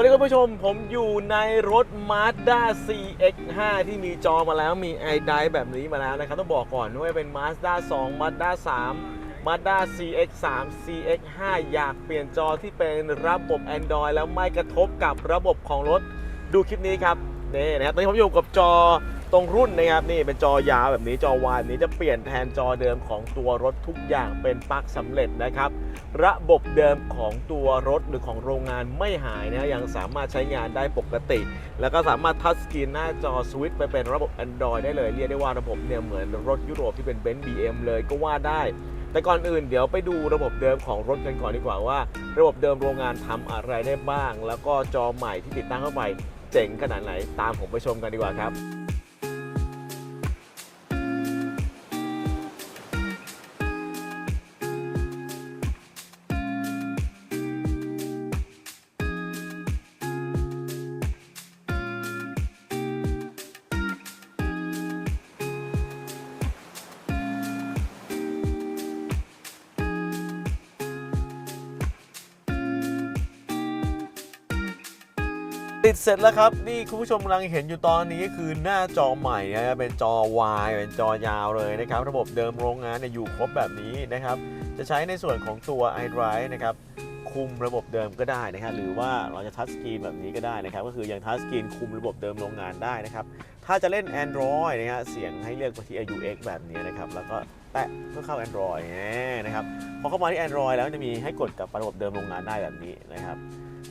วัสดีคุณผู้ชมผมอยู่ในรถ Mazda CX5 ที่มีจอมาแล้วมีไอไดแบบนี้มาแล้วนะครับ ต้องบอกก่อนว่าเป็น Mazda 2 Mazda 3 Mazda CX3 CX5 อยากเปลี่ยนจอที่เป็นระบบ Android แล้วไม่กระทบกับระบบของรถดูคลิปนี้ครับนี่นะครับตอนนี้ผมอยู่กับจอ ตรงรุ่นนะครับนี่เป็นจอยาวแบบนี้จอวายนี้จะเปลี่ยนแทนจอเดิมของตัวรถทุกอย่างเป็นปลั๊กสำเร็จนะครับ ระบบเดิมของตัวรถหรือของโรงงานไม่หายนะยังสามารถใช้งานได้ปกติ แล้วก็สามารถทัชสกรีนหน้าจอสวิตช์ไปเป็นระบบ Android ได้เลยเรียกได้ว่าระบบเนี่ยเหมือนรถยุโรปที่เป็นเบนซ์บีเเลยก็ว่าได้แต่ก่อนอื่นเดี๋ยวไปดูระบบเดิมของรถกันก่อนดีกว่าว่า ระบบเดิมโรงงานทำอะไรได้บ้าง แล้วก็จอใหม่ที่ติดตั้งเข้าไปเจ๋งขนาดไหนตามผมไปชมกันดีกว่าครับ ติดเสร็จแล้วครับ นี่คุณผู้ชมกำลังเห็นอยู่ตอนนี้ก็คือหน้าจอใหม่นะเป็นจอ Y เป็นจอยาวเลยนะครับ ระบบเดิมโรงงานเนี่ยอยู่ครบแบบนี้นะครับ จะใช้ในส่วนของตัว iDrive นะครับคุมระบบเดิมก็ได้นะครับหรือว่าเราจะทัชสกรีนแบบนี้ก็ได้นะครับ ก็คือยังทัชสกรีนคุมระบบเดิมโรงงานได้นะครับ ถ้าจะเล่น Android นะฮะเสียงให้เลือกไปที่ UX แบบนี้นะครับ แล้วก็แตะเพื่อเข้า Android นะครับพอเข้ามาที่ Android แล้วจะมีให้กดกับระบบเดิมโรงงานได้แบบนี้นะครับ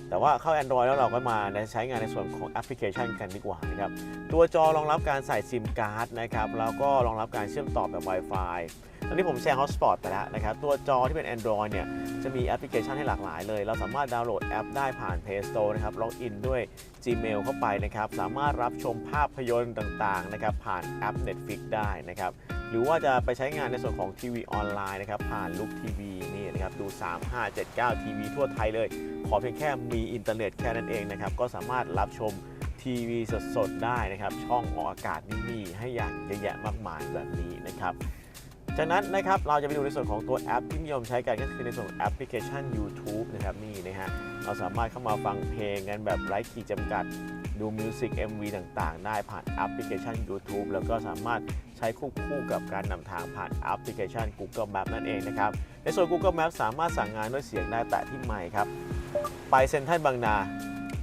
แต่ว่าเข้า Android แล้วเราก็มาใช้งานในส่วนของแอปพลิเคชันกันดีกว่านะครับ ตัวจอรองรับการใส่ซิมการ์ดนะครับ แล้วก็รองรับการเชื่อมต่อแบบ Wi-Fi ตอนนี้ผมแชร์ Hotspot ไปแล้วนะครับ ตัวจอที่เป็น Android เนี่ย จะมีแอปพลิเคชันให้หลากหลายเลย เราสามารถดาวน์โหลดแอปได้ผ่าน Play Store นะครับ ล็อกอินด้วย Gmail เข้าไปนะครับ สามารถรับชมภาพยนตร์ต่างๆนะครับ ผ่านแอป Netflix ได้นะครับ หรือว่าจะไปใช้งานในส่วนของทีวีออนไลน์นะครับ ผ่านลุกทีวีนี่นะครับ ดู 3579 ทีวีทั่วไทยเลย ขอเพียงแค่มีอินเทอร์เน็ตแค่นั้นเองนะครับ ก็สามารถรับชมทีวีสดๆ ได้นะครับ ช่องออกอากาศนี่มีให้อย่างเยอะแยะมากมายแบบนี้นะครับ จากนั้นนะครับเราจะไปดูในส่วนของตัวแอปที่นิยมใช้กันก็คือในส่วนของแอปพลิเคชัน YouTube นะครับนี่นะฮะเราสามารถเข้ามาฟังเพลงกันแบบไร้ขีดจำกัดดูมิวสิก MV ต่างๆ ได้ผ่านแอปพลิเคชัน YouTube แล้วก็สามารถใช้ควบคู่กับการนำทางผ่านแอปพลิเคชัน Google Map นั่นเองนะครับ ในส่วน Google Map สามารถสั่งงานด้วยเสียงได้แต่ที่ไมค์ครับ ไปเซ็นทรัลบางนา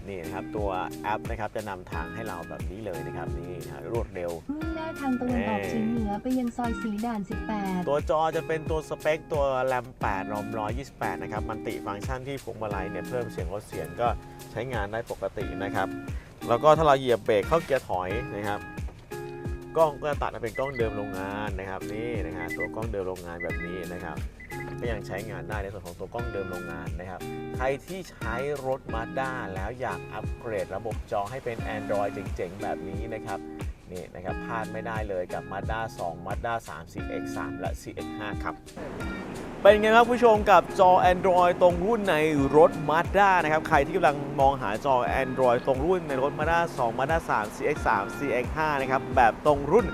นี่นะครับตัวแอปนะครับจะนำทางให้เราแบบนี้เลยนะครับนี่นะฮะรวดเร็ว มุ่งหน้าทางตะวันออกเฉียงเหนือไปยังซอยสีด่าน 18 ตัวจอจะเป็นตัวสเปคตัวแรม8รอม128 นะครับ มันติฟังก์ชันที่พวงมาลัยเนี่ยเพิ่มเสียงลดเสียงก็ใช้งานได้ปกตินะครับ แล้วก็ถ้าเราเหยียบเบรกเข้าเกียร์ถอยนะครับ กล้องก็จะตัดมาเป็นกล้องเดิมโรงงานนะครับนี่นะฮะตัวกล้องเดิมโรงงานแบบนี้นะครับ ก็ยังใช้งานได้ในส่วนของตัวกล้องเดิมโรงงานนะครับ ใครที่ใช้รถ Mazda แล้วอยากอัปเกรดระบบจอให้เป็น Android เจ๋งๆ แบบนี้นะครับนี่นะครับพลาดไม่ได้เลยกับ Mazda 2 Mazda 3 CX3 และ CX5 ครับ เป็นไงครับผู้ชมกับจอ Android ตรงรุ่นในรถ Mazda นะครับ ใครที่กำลังมองหาจอ Android ตรงรุ่นในรถ Mazda 2 Mazda 3 CX3 CX5 นะครับ แบบตรงรุ่น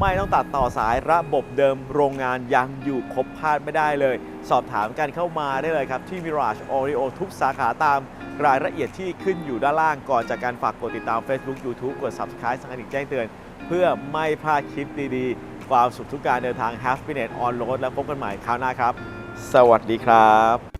ไม่ต้องตัดต่อสายระบบเดิมโรงงานยังอยู่ครบพลาดไม่ได้เลย สอบถามกันเข้ามาได้เลยครับ ที่ Mirage Audio ทุกสาขาตามรายละเอียดที่ขึ้นอยู่ด้านล่างก่อนจากการฝากกดติดตาม Facebook YouTube กด Subscribe สั่งกระดิ่งแจ้งเตือน เพื่อไม่พลาดคลิปดีๆ ความสุขทุกการเดินทาง Happiness on Road แล้วพบกันใหม่คราวหน้าครับ สวัสดีครับ